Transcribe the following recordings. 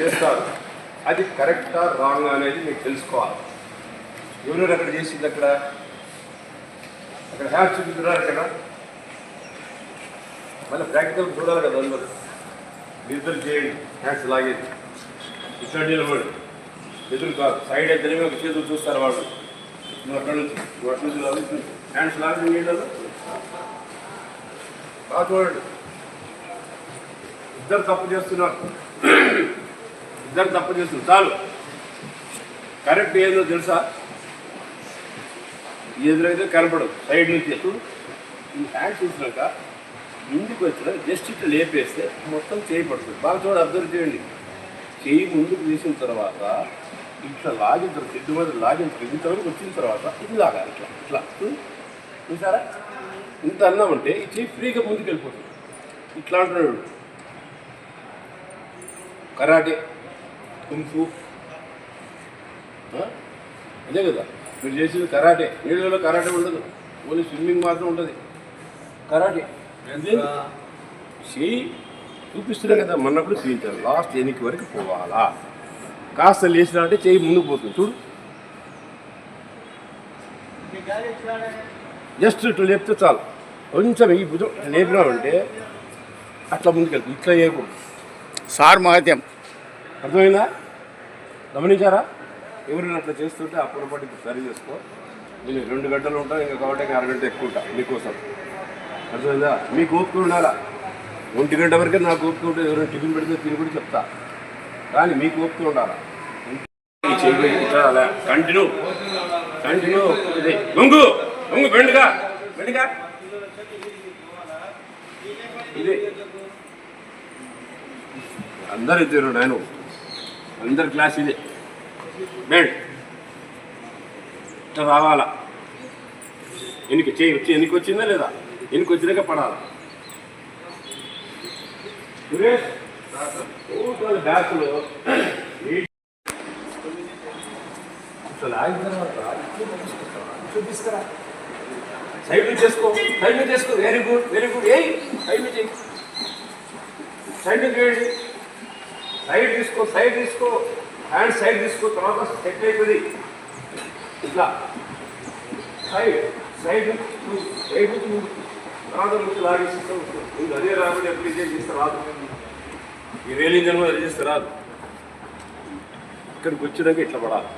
చేస్తారు. అది కరెక్టా రాంగ్ అనేది మీకు తెలుసుకోవాలి. ఎవరెవరు అక్కడ చేసింది అక్కడ? అక్కడ హ్యాచ్ చూపించున్నారు అక్కడ మళ్ళీ ప్రాక్టికల్ చూడాలి కదా అందరూ. నిద్ర చేయండి. హ్యాండ్స్ లాగేది ఇట్లా నిలబడి. ఎదురు కాదు. సైడ్ అయితే ఒక చేతులు చూస్తారు వాళ్ళు. నువ్వు అక్కడ నుంచి నువ్వు అట్లా నుంచి లాగి. హ్యాండ్స్ లాగి నీళ్ళలో బాగా చూడండి. ఇద్దరు తప్పు చేస్తున్నారు. ఇద్దరు తప్పు చేస్తుంది చాలు. కరెక్ట్ ఏదో తెలుసా? ఎదురైతే కనపడదు. సైడ్ నుంచి ఈ హ్యాండ్స్ చూసినాక ముందుకు వచ్చిన జస్ట్ ఇట్లా లేపేస్తే మొత్తం చేయి పడుతుంది. బాగా చూడ అబ్జర్వ్ చేయండి. చేయి ముందుకు తీసిన తర్వాత ఇట్లా లాగిన తర్వాత సిద్ధు మీద లాగిన ఇంతవరకు వచ్చిన తర్వాత ఇది లాగాలి. ఇట్లా ఇట్లా. చూసారా? ఇంత అన్నామంటే ఈ చేయి ఫ్రీగా ముందుకు వెళ్ళిపోతుంది ఇట్లా అంటున్నాడు కరాటే. కుంఫు? అదే కదా మీరు చేసేది కరాటే. నీళ్ళలో కరాటే ఉండదు. ఓన్లీ స్విమ్మింగ్ మాత్రం ఉంటుంది కరాటే? చెయ్యి చూపిస్తున్నా కదా మన్నప్పుడు చూపించాలి లాస్ట్ ఎనికి వరకు పోవాలా? కాస్త లేచినా అంటే చెయ్యి ముందుకు పోతుంది. చూడు. జస్ట్ ఇట్లా లేపితే చాలు. కొంచెం ఈ భుజం లేపినామంటే అట్లా ముందుకెళ్తుంది. ఇట్లా చేయకూడదు. సార్ మహత్యం. అర్థమైందా? గమనించారా? ఎవరైనా అట్లా చేస్తుంటే ఆ పొరపాటు ఇప్పుడు సరి చేసుకో. నేను రెండు గంటలు ఉంటాను ఇంకా కాబట్టి అరగంట ఎక్కువ ఉంటా మీకోసం. అర్థమైందా? మీకు ఓపిక ఉండాలా? ఒంటి గంట వరకే నాకు ఓపిక ఉంటుంది ఎవరైనా టిఫిన్ పెడితే తిని కూడా చెప్తా. కానీ మీకు ఓపిక ఉండాలా? కంటిన్యూ. కంటిన్యూ. ఇది గొంగు గొంగు బెండుగా. బెండుగా. ఇది. అందరూ ఇద్దరు నేను అందరి క్లాస్ ఇదే. బెడ్ ఇట్లా రావాలా? ఎనికి చేయి వచ్చి ఎనికి వచ్చిందా లేదా? ఎనికి వచ్చినాక పడాలా? సురేష్? టోటల్ బ్యాచ్లో అసలు ఆగిన తర్వాత ఇట్లా సైడ్ నుంచి చేసుకో సైడ్ నుంచి చేసుకో. వెరీ గుడ్ వెరీ గుడ్ ఏ సైడ్ నుంచి సైడ్ నుంచి వేయండి. సైడ్ తీసుకో సైడ్ తీసుకో. హ్యాండ్ సైడ్ తీసుకో తర్వాత సెట్ అవుతుంది ఇట్లా. సైడ్ సైడ్ సైడ్ రాదు ముందుకు. తర్వాత నుంచి అదే రాబడి ఎప్పుడు ఇదే చేస్తే రాదు. ఈ రేలింగ్ జన్మ అది చేస్తే రాదు. ఇక్కడికి వచ్చినాక ఇట్లా పడాలి.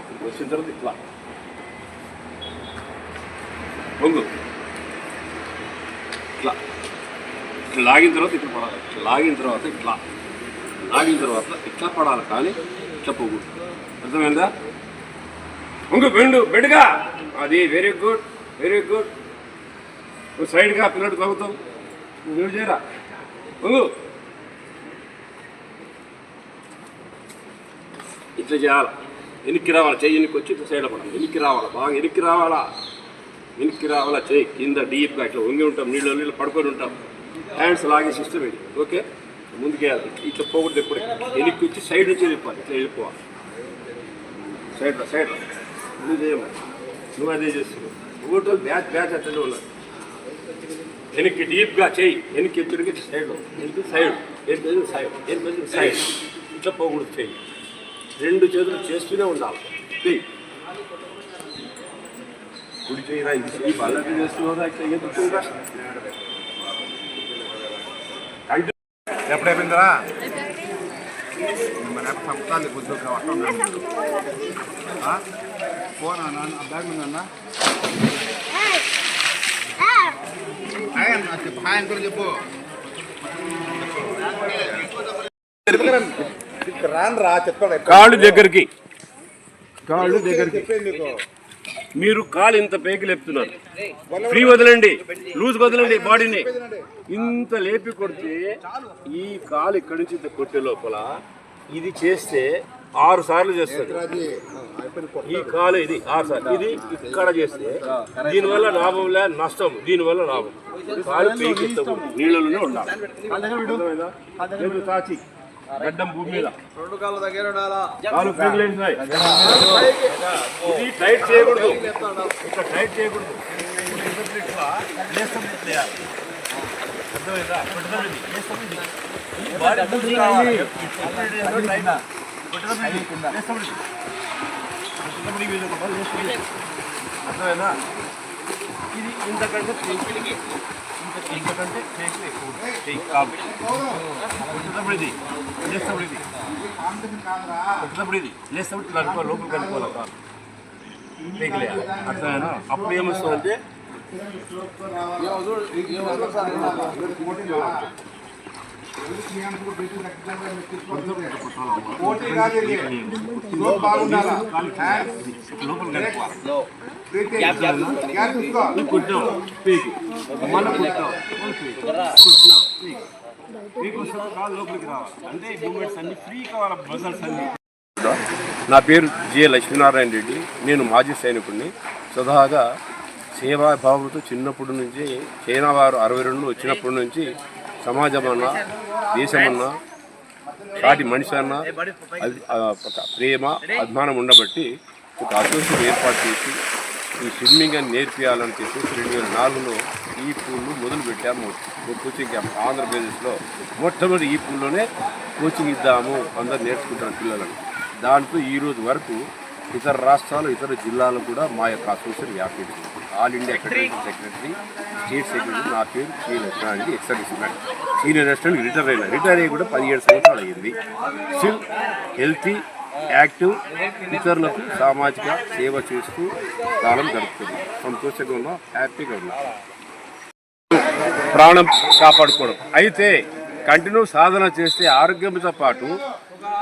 ఇక్కడికి వచ్చిన తర్వాత ఇట్లా. పొంగు ఇట్లా. ఇట్లా లాగిన తర్వాత ఇట్లా పడాలి. లాగిన తర్వాత ఇట్లా. ఆగిన తర్వాత ఇట్లా పడాలి కానీ ఇట్లా అర్థమైందా? ఇంకో బెండు బెడ్గా అది వెరీ గుడ్ వెరీ గుడ్ నువ్వు సైడ్గా పిల్లడు తగ్గుతావు నువ్వు చేయరా? ఇంగు ఇట్లా చేయాలి. వెనక్కి రావాలి? చెయ్యి వెనక్కి వచ్చి ఇట్లా సైడ్ పడాలి. వెనక్కి రావాలా? బాగా వెనక్కి రావాలా? వెనక్కి రావాలా? చెయ్యి కింద డీప్గా ఇట్లా వంగి ఉంటాం. నీళ్ళు నీళ్ళు పడుకొని ఉంటాం. హ్యాండ్స్ లాగే సిస్టమ్ ఇది ఓకే ముందుకు వెళ్ళాలి ఇట్లా పోకూడదు ఎప్పుడు. వెనక్కి వచ్చి సైడ్ నుంచి వెళ్ళిపోవాలి. ఇట్లా వెళ్ళిపోవాలి. సైడ్ రా సైడ్ రా. నువ్వు చేయము నువ్వు అదే చేస్తున్నావు. ఊటో బ్యాచ్ బ్యాచ్ అట్లనే ఉన్నారు. వెనక్కి డీప్గా చేయి. వెనక్కి ఎత్తుడికి సైడ్ వెనక్కి సైడ్. ఎనిమిది సైడ్. ఎనిమిది సైడ్. ఇట్లా పోకూడదు చేయి. రెండు చేతులు చేస్తూనే ఉండాలి. చెయ్యి కుడి చేయరా ఇది చెయ్యి బాగా చేస్తున్నారా ఇట్లా ఎదుర్కొంటా ఎప్పుడైపోయిందిరా? మన సంస్థాన్ని బుద్ధి ఫోన్ అన్న బ్యాగ్ మీద అన్న హాయ్ అన్న చెప్పు. హాయ్ అంకుల్ చెప్పు. రాను రా చెప్పాడు కాళ్ళు దగ్గరికి. కాళ్ళు దగ్గరికి. చెప్పేది నీకు. మీరు కాలు ఇంత పైకి లేపుతున్నారు. ఫ్రీ వదలండి. లూజ్ వదలండి బాడీని. ఇంత లేపి కొడితే ఈ కాలు ఇక్కడి నుంచి ఇంత కొట్టే లోపల ఇది చేస్తే ఆరు సార్లు చేస్తారు ఈ కాలు ఇది ఆరు సార్లు. ఇది ఇక్కడ చేస్తే దీనివల్ల లాభం లే నష్టం. దీనివల్ల లాభం. కాలు పైకి నీళ్ళలోనే ఉండాలి. గడ్డం భూమి మీద. రెండు కాళ్ళ దగ్గర ఉండాలా? కాలు పైకి లేచినాయి. ఇది టైట్ చేయకూడదు. ఇట్లా టైట్ చేయకూడదు. అర్థమైందా? పట్టుదల ఇది. కావాలి. అర్థమైందా? ఇది ఇంతకంటే టేక్ ఇంత టేక్ ఎక్కువ టేక్ కాబట్టి పట్టుదల ఇది లేస్తాం ఇది పట్టుదల ఇది లేస్తాం ఇది కనుక్కో లోపల కనుక్కోవాలి టేక్ లే అర్థమైనా అప్పుడు ఏమొస్తుందంటే పోటీ కాదు బాగుండాలా నా పేరు జె లక్ష్మీనారాయణ రెడ్డి. నేను మాజీ సైనికుడిని. సదాగా సేవాభావంతో చిన్నప్పటి నుంచి చైనా వారు అరవై రెండు వచ్చినప్పటి నుంచి సమాజం అన్నా దేశమన్నా సాటి మనిషి అన్నా అది ఒక ప్రేమ అభిమానం ఉండబట్టి ఒక అసోసియేషన్ ఏర్పాటు చేసి ఈ స్విమ్మింగ్ అని నేర్పియాలని చెప్పేసి రెండు వేల నాలుగులో ఈ పూల్ను మొదలు పెట్టాము కోచింగ్ క్యాంప్ ఆంధ్రప్రదేశ్లో మొట్టమొదటి ఈ పూల్లోనే కోచింగ్ ఇద్దాము అందరు నేర్చుకుంటారు పిల్లలను. దాంట్లో ఈ రోజు వరకు ఇతర రాష్ట్రాలు ఇతర జిల్లాలు కూడా మా యొక్క అసోసియేషన్ వ్యాపించింది. All India federation secretary state secretary నా పేరు శ్రీ లక్ష్మణానికి ఎక్సర్విస్మెంట్ సీనియర్ రెస్టారెంట్ రిటైర్ అయినా రిటైర్ అయ్యి కూడా పదిహేడు సంవత్సరాలు అయ్యింది. స్టిల్ హెల్తీ యాక్టివ్ ఇతరులకు సామాజిక సేవ చేస్తూ కాలం గడుపుతుంది. సంతోషంగా ఉన్నాం హ్యాపీగా ఉన్నాం. ప్రాణం కాపాడుకోవడం. అయితే కంటిన్యూ సాధన చేస్తే ఆరోగ్యంతో పాటు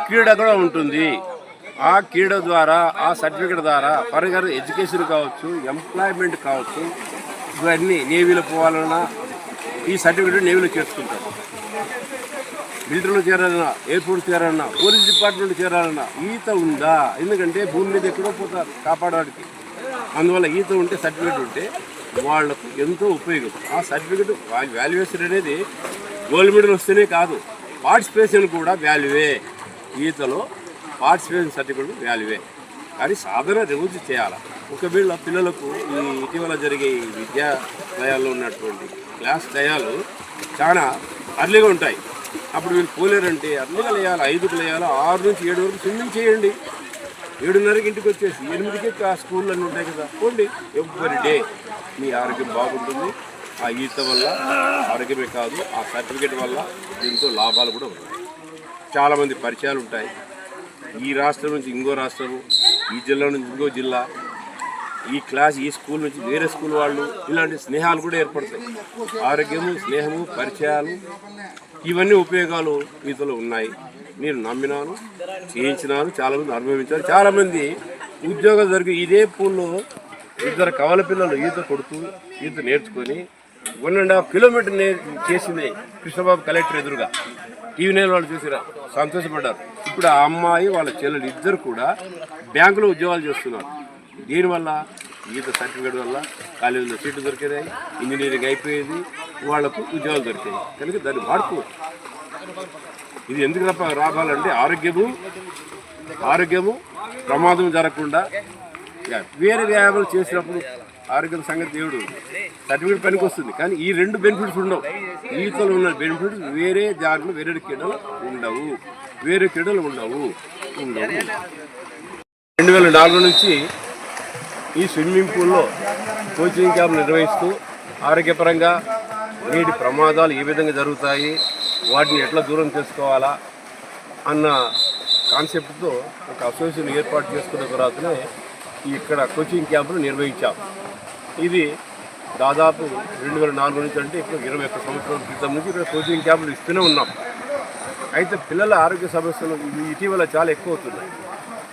క్రీడ కూడా ఉంటుంది. ఆ క్రీడ ద్వారా ఆ సర్టిఫికెట్ ద్వారా ఫర్దర్ ఎడ్యుకేషన్ కావచ్చు ఎంప్లాయ్మెంట్ కావచ్చు ఇవన్నీ నేవీలో పోవాలన్నా ఈ సర్టిఫికేట్ నేవీలో చేర్చుకుంటారు మిలిటరీలో చేరాలన్నా ఎయిర్పోర్ట్ చేరాలన్నా పోలీస్ డిపార్ట్మెంట్ చేరాలన్నా ఈత ఉందా? ఎందుకంటే భూమి మీద ఎక్కడో పోతారు కాపాడడానికి. అందువల్ల ఈత ఉంటే సర్టిఫికేట్ ఉంటే వాళ్ళకు ఎంతో ఉపయోగం. ఆ సర్టిఫికేట్ వాల్యుయేషన్ అనేది గోల్డ్ మెడల్ వస్తేనే కాదు పార్టిసిపేషన్ కూడా వాల్యువే. ఈతలో పార్టిసిపేషన్ సర్టిఫికేట్ వాల్యువే కానీ సాధన రోజు చేయాలి. ఒకవేళ పిల్లలకు ఈ ఇటీవల జరిగే ఈ విద్యాలయాల్లో ఉన్నటువంటి క్లాస్ లయాలు చాలా అర్లీగా ఉంటాయి. అప్పుడు వీళ్ళు పోలేరంటే అర్లీగా లేయాలి ఐదుకు లేయాలి ఆరు నుంచి ఏడు వరకు స్విమ్మింగ్ చేయండి. ఏడున్నరకి ఇంటికి వచ్చేసి ఎనిమిదికి ఆ స్కూళ్ళు అన్నీ ఉంటాయి కదా. పోండి. ఎవ్రీ డే మీ ఆరోగ్యం బాగుంటుంది. ఆ ఈత వల్ల ఆరోగ్యమే కాదు ఆ సర్టిఫికేట్ వల్ల దీంతో లాభాలు కూడా ఉన్నాయి. చాలామంది పరిచయాలు ఉంటాయి. ఈ రాష్ట్రం నుంచి ఇంకో రాష్ట్రము ఈ జిల్లా నుంచి ఇంకో జిల్లా ఈ క్లాస్ ఈ స్కూల్ నుంచి వేరే స్కూల్ వాళ్ళు ఇలాంటి స్నేహాలు కూడా ఏర్పడతాయి. ఆరోగ్యము స్నేహము పరిచయాలు ఇవన్నీ ఉపయోగాలు ఈతలో ఉన్నాయి. నేను నమ్మినాను చేయించినాను చాలామంది అనుభవించారు. చాలామంది ఉద్యోగాలు జరిగి ఇదే పూల్లో ఇద్దరు కవల పిల్లలు ఈత కొడుతూ ఈత నేర్చుకొని వన్ అండ్ హాఫ్ కిలోమీటర్ చేసింది కృష్ణబాబు కలెక్టర్ ఎదురుగా. టీవీ వాళ్ళు చూసిరా? సంతోషపడ్డారు. ఇప్పుడు ఆ అమ్మాయి వాళ్ళ చెల్లెలు ఇద్దరు కూడా బ్యాంకులో ఉద్యోగాలు చేస్తున్నారు. దీనివల్ల ఈత సర్టిఫికేట్ వల్ల కాలేజీలో సీట్లు దొరికేది ఇంజనీరింగ్ అయిపోయేది వాళ్ళకు ఉద్యోగాలు దొరికాయి. కనుక దాన్ని వాడుకోవచ్చు ఇది ఎందుకు తప్ప రావాలంటే ఆరోగ్యము ఆరోగ్యము ప్రమాదం జరగకుండా వేరే వ్యాయామాలు చేసినప్పుడు ఆరోగ్యం సంగతి దేవుడు. సర్టిఫికేట్ పనికి వస్తుంది. కానీ ఈ రెండు బెనిఫిట్స్ ఉండవు. ఈక్వల్ ఉన్న బెనిఫిట్స్ వేరే దాంట్లో వేరే క్రీడలు ఉండవు. వేరే క్రీడలు ఉండవు. ఉండవు. రెండు వేల నాలుగు నుంచి ఈ స్విమ్మింగ్ పూల్లో కోచింగ్ క్యాంప్ నిర్వహిస్తూ ఆరోగ్యపరంగా నీటి ప్రమాదాలు ఏ విధంగా జరుగుతాయి వాటిని ఎట్లా దూరం చేసుకోవాలా అన్న కాన్సెప్ట్తో ఒక అసోసియేషన్ ఏర్పాటు చేసుకున్న తర్వాతనే ఇక్కడ కోచింగ్ క్యాంపును నిర్వహించాం. ఇది దాదాపు రెండు వేల నాలుగు నుంచి అంటే ఇప్పుడు ఇరవై ఒక్క సంవత్సరాల క్రితం నుంచి ఇక్కడ కోచింగ్ క్యాంపులు ఇస్తూనే ఉన్నాం. అయితే పిల్లల ఆరోగ్య సమస్యలు ఇటీవల చాలా ఎక్కువ అవుతున్నాయి.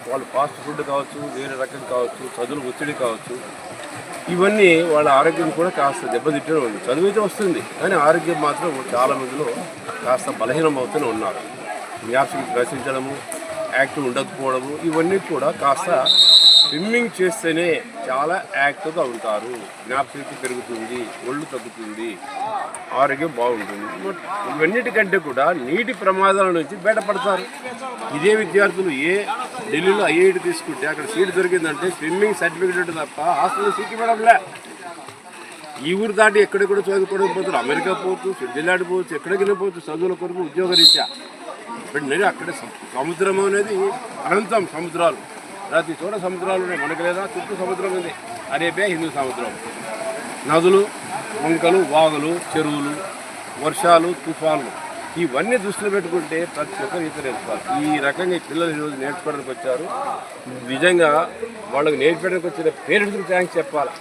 వాళ్ళు ఫాస్ట్ ఫుడ్ కావచ్చు వేరే రకం కావచ్చు చదువులు ఒత్తిడి కావచ్చు ఇవన్నీ వాళ్ళ ఆరోగ్యం కూడా కాస్త దెబ్బతిట్టడం ఉంది. చదువు అయితే వస్తుంది కానీ ఆరోగ్యం మాత్రం చాలా మందిలో కాస్త బలహీనం అవుతూనే ఉన్నారు జ్ఞాపకం గ్రసించడము యాక్టివ్ ఉండకపోవడము ఇవన్నీ కూడా కాస్త స్విమ్మింగ్ చేస్తేనే చాలా యాక్టివ్గా ఉంటారు. జ్ఞాపశక్తి పెరుగుతుంది ఒళ్ళు తగ్గుతుంది ఆరోగ్యం బాగుంటుంది. ఇవన్నిటికంటే కూడా నీటి ప్రమాదాల నుంచి బయటపడతారు. ఇదే విద్యార్థులు ఏ ఢిల్లీలో ఐఐటి తీసుకుంటే అక్కడ సీట్ దొరికిందంటే స్విమ్మింగ్ సర్టిఫికేట్ తప్ప హాస్టల్లో సీట్ ఇవ్వడంలే. ఈ ఊరు దాటి ఎక్కడెక్కడ చదువుకోవడం పోతారు. అమెరికా పోవచ్చు స్విట్జర్లాండ్ పోవచ్చు ఎక్కడికి పోవచ్చు చదువుల కొరకు ఉద్యోగ రీత్యా ఇప్పుడు నేను అక్కడ సముద్రం అనేది అనంతం సముద్రాలు. ప్రతి చోట సముద్రాలు ఉన్నాయి. మనకు లేదా చుట్టూ సముద్రం ఉంది. అరేబియా హిందూ సముద్రం. నదులు వంకలు వాగులు చెరువులు వర్షాలు తుఫాన్లు ఇవన్నీ దృష్టిలో పెట్టుకుంటే ప్రతి ఒక్కరు ఈత నేర్చుకోవాలి. ఈ రకంగా ఈ పిల్లలు ఈరోజు నేర్చుకోవడానికి వచ్చారు. నిజంగా వాళ్ళకి నేర్పడానికి వచ్చిన పేరెంట్స్కి థ్యాంక్స్ చెప్పాలి?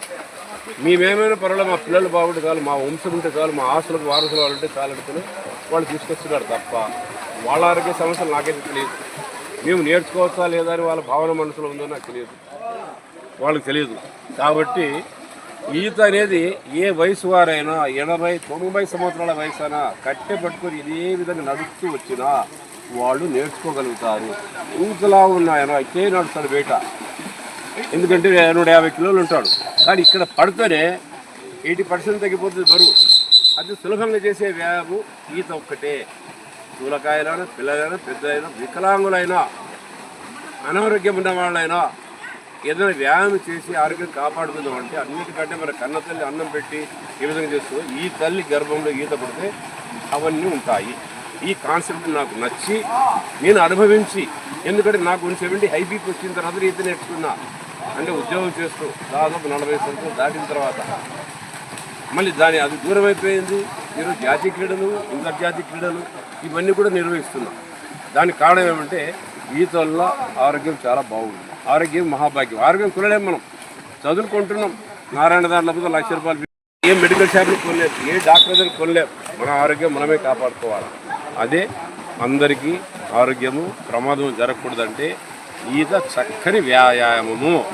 మేమేమైనా పర్వాలేదు మా పిల్లలు బాగుంటే చాలు మా వంశం ఉంటే చాలు మా ఆస్తులకు వారసులు వాళ్ళు ఉంటే చాలు అనుకుని వాళ్ళు తీసుకొస్తున్నారు తప్ప వాళ్ళ ఆరోగ్య సమస్యలు నాకైతే తెలియదు. మేము నేర్చుకోవచ్చా లేదా అని వాళ్ళ భావన మనసులో ఉందో నాకు తెలియదు. వాళ్ళకి తెలియదు. కాబట్టి ఈత అనేది ఏ వయసు వారైనా ఎనభై తొంభై సంవత్సరాల వయసు అయినా కట్టె పట్టుకొని ఇదే విధంగా నడుస్తూ వచ్చినా వాళ్ళు నేర్చుకోగలుగుతారు. ఇంతలా ఉన్నాయన ఇకే నడుస్తాడు బయట. ఎందుకంటే నూట యాభై కిలోలు ఉంటాడు. కానీ ఇక్కడ పడితేనే ఎయిటీ పర్సెంట్ తగ్గిపోతుంది బరువు. అది సులభంగా చేసే వ్యాయామం ఈత ఒక్కటే. స్థూలకాయలైనా పిల్లలైనా పెద్దలైనా వికలాంగులైనా అనారోగ్యం ఉన్న వాళ్ళైనా ఏదైనా వ్యాయామం చేసి ఆరోగ్యం కాపాడుకుందాం అంటే అన్నిటికంటే మన కన్న తల్లి అన్నం పెట్టి ఏ విధంగా చేస్తూ ఈ తల్లి గర్భంలో ఈత పడితే అవన్నీ ఉంటాయి. ఈ కాన్సెప్ట్ నాకు నచ్చి నేను అనుభవించి ఎందుకంటే నాకు వన్ సెవెంటీ హై వచ్చిన తర్వాత ఈత నేర్చుకున్నా. అంటే ఉద్యోగం చేస్తూ దాదాపు నలభై సంవత్సరాలు దాటిన తర్వాత. మళ్ళీ దాని అది దూరం అయిపోయింది ఈరోజు జాతీయ క్రీడలు అంతర్జాతీయ క్రీడలు ఇవన్నీ కూడా నిర్వహిస్తున్నాం. దానికి కారణం ఏమంటే ఈత వల్ల ఆరోగ్యం చాలా బాగుంది. ఆరోగ్యం మహాభాగ్యం. ఆరోగ్యం కొనలేం మనం. చదువుకుంటున్నాం. నారాయణ దాని లేకపోతే లక్ష రూపాయలు ఏ మెడికల్ షాప్లో కొనలేం. ఏ డాక్టర్ దగ్గర కొనలేం. మన ఆరోగ్యం మనమే కాపాడుకోవాలి. అదే అందరికీ ఆరోగ్యము ప్రమాదం జరగకూడదంటే ఈత చక్కని వ్యాయామము.